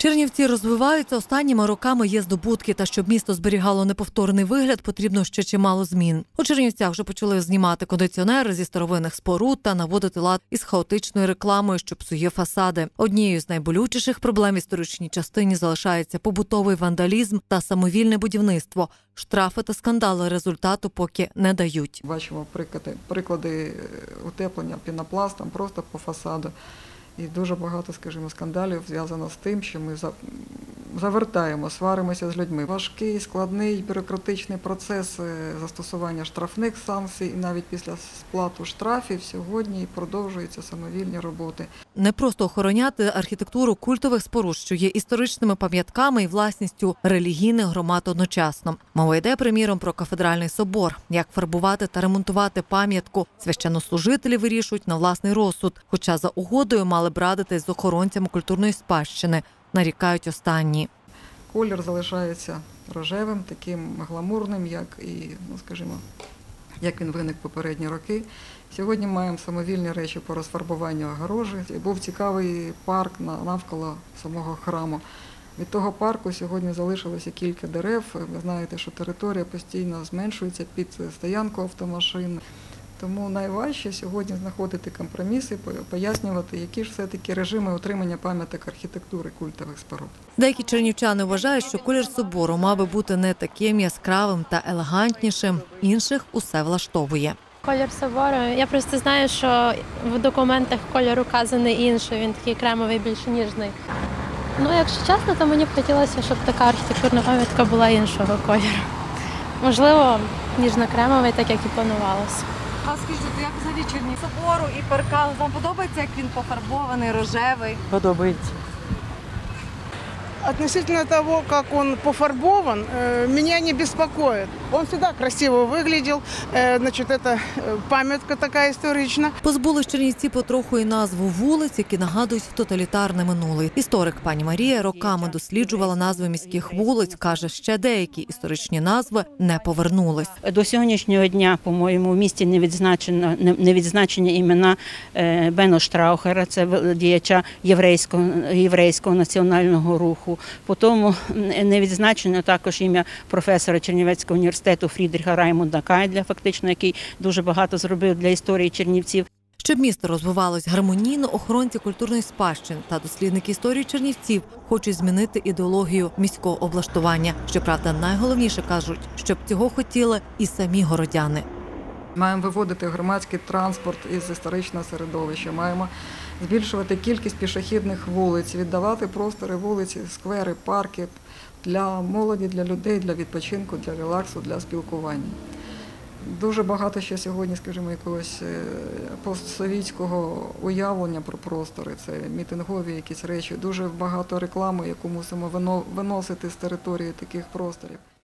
Чернівці розвиваються останніми роками є здобутки. Та щоб місто зберігало неповторний вигляд, потрібно ще чимало змін. У Чернівцях вже почали знімати кондиціонери зі старовинних споруд та наводити лад із хаотичною рекламою, що псує фасади. Однією з найболючіших проблем історичній частині залишається побутовий вандалізм та самовільне будівництво. Штрафи та скандали результату поки не дають. Бачимо приклади, приклади е, утеплення пінопластом просто по фасаду. І дуже багато, скажімо, скандалів зв'язано з тим, що ми завертаємо, сваримося з людьми. Важкий, складний бюрократичний процес е, застосування штрафних санкцій, і навіть після сплату штрафів сьогодні продовжуються самовільні роботи. Не просто охороняти архітектуру культових споруд, що є історичними пам'ятками і власністю релігійних громад одночасно. Мова йде, приміром, про кафедральний собор. Як фарбувати та ремонтувати пам'ятку священнослужителі вирішують на власний розсуд, хоча за угодою мали б радитись з охоронцями культурної спадщини, нарікають останні. Колір залишається рожевим, таким гламурним, як і, ну скажімо, як він виник попередні роки. Сьогодні маємо самовільні речі по розфарбуванню огорожі. Був цікавий парк на- навколо самого храму. Від того парку сьогодні залишилося кілька дерев. Ви знаєте, що територія постійно зменшується під стоянку автомашин. Тому найважче сьогодні знаходити компроміси, пояснювати, які ж все-таки режими утримання пам'яток архітектури культових споруд. Деякі чернівчани вважають, що колір собору мав би бути не таким яскравим та елегантнішим. Інших усе влаштовує. Колір собору. Я просто знаю, що в документах кольор указаний інший, він такий кремовий, більш ніжний. Ну, якщо чесно, то мені б хотілося, щоб така архітектурна пам'ятка була іншого кольору. Можливо, ніжно-кремовий, так як і планувалося. А скажіть, як взагалі Черні собору і паркан? Вам подобається, як він пофарбований, рожевий? Подобається. Относительно того, как он пофарбован, э, меня не беспокоит. Он всегда красиво выглядел. Э, Значит, это э, памятка такая исторична. Позбули Чернівці потроху і назву вулиць, які нагадують тоталітарне минуле. Історик пані Марія роками досліджувала назви міських вулиць. каже, ще деякі історичні назви не повернулись. До сьогоднішнього дня, по-моєму, в місті не відзначено не- не відзначені імена е, Бено Штраухера, це в- діяча єврейського єврейського національного руху. Потім м, не відзначено також ім'я професора Чернівецького університету Фрідріха Раймонда Кайдля, фактично, який дуже багато зробив для історії Чернівців. Щоб місто розвивалось гармонійно, охоронці культурної спадщини та дослідники історії Чернівців хочуть змінити ідеологію міського облаштування. Щоправда, найголовніше кажуть, щоб цього хотіли і самі городяни. Маємо виводити громадський транспорт із історичного середовища, маємо збільшувати кількість пішохідних вулиць, віддавати простори вулиці, сквери, парки для молоді, для людей, для відпочинку, для релаксу, для спілкування. Дуже багато ще сьогодні, скажімо, якогось е, постсовітського уявлення про простори. Це мітингові якісь речі. Дуже багато реклами, яку мусимо виносити з території таких просторів.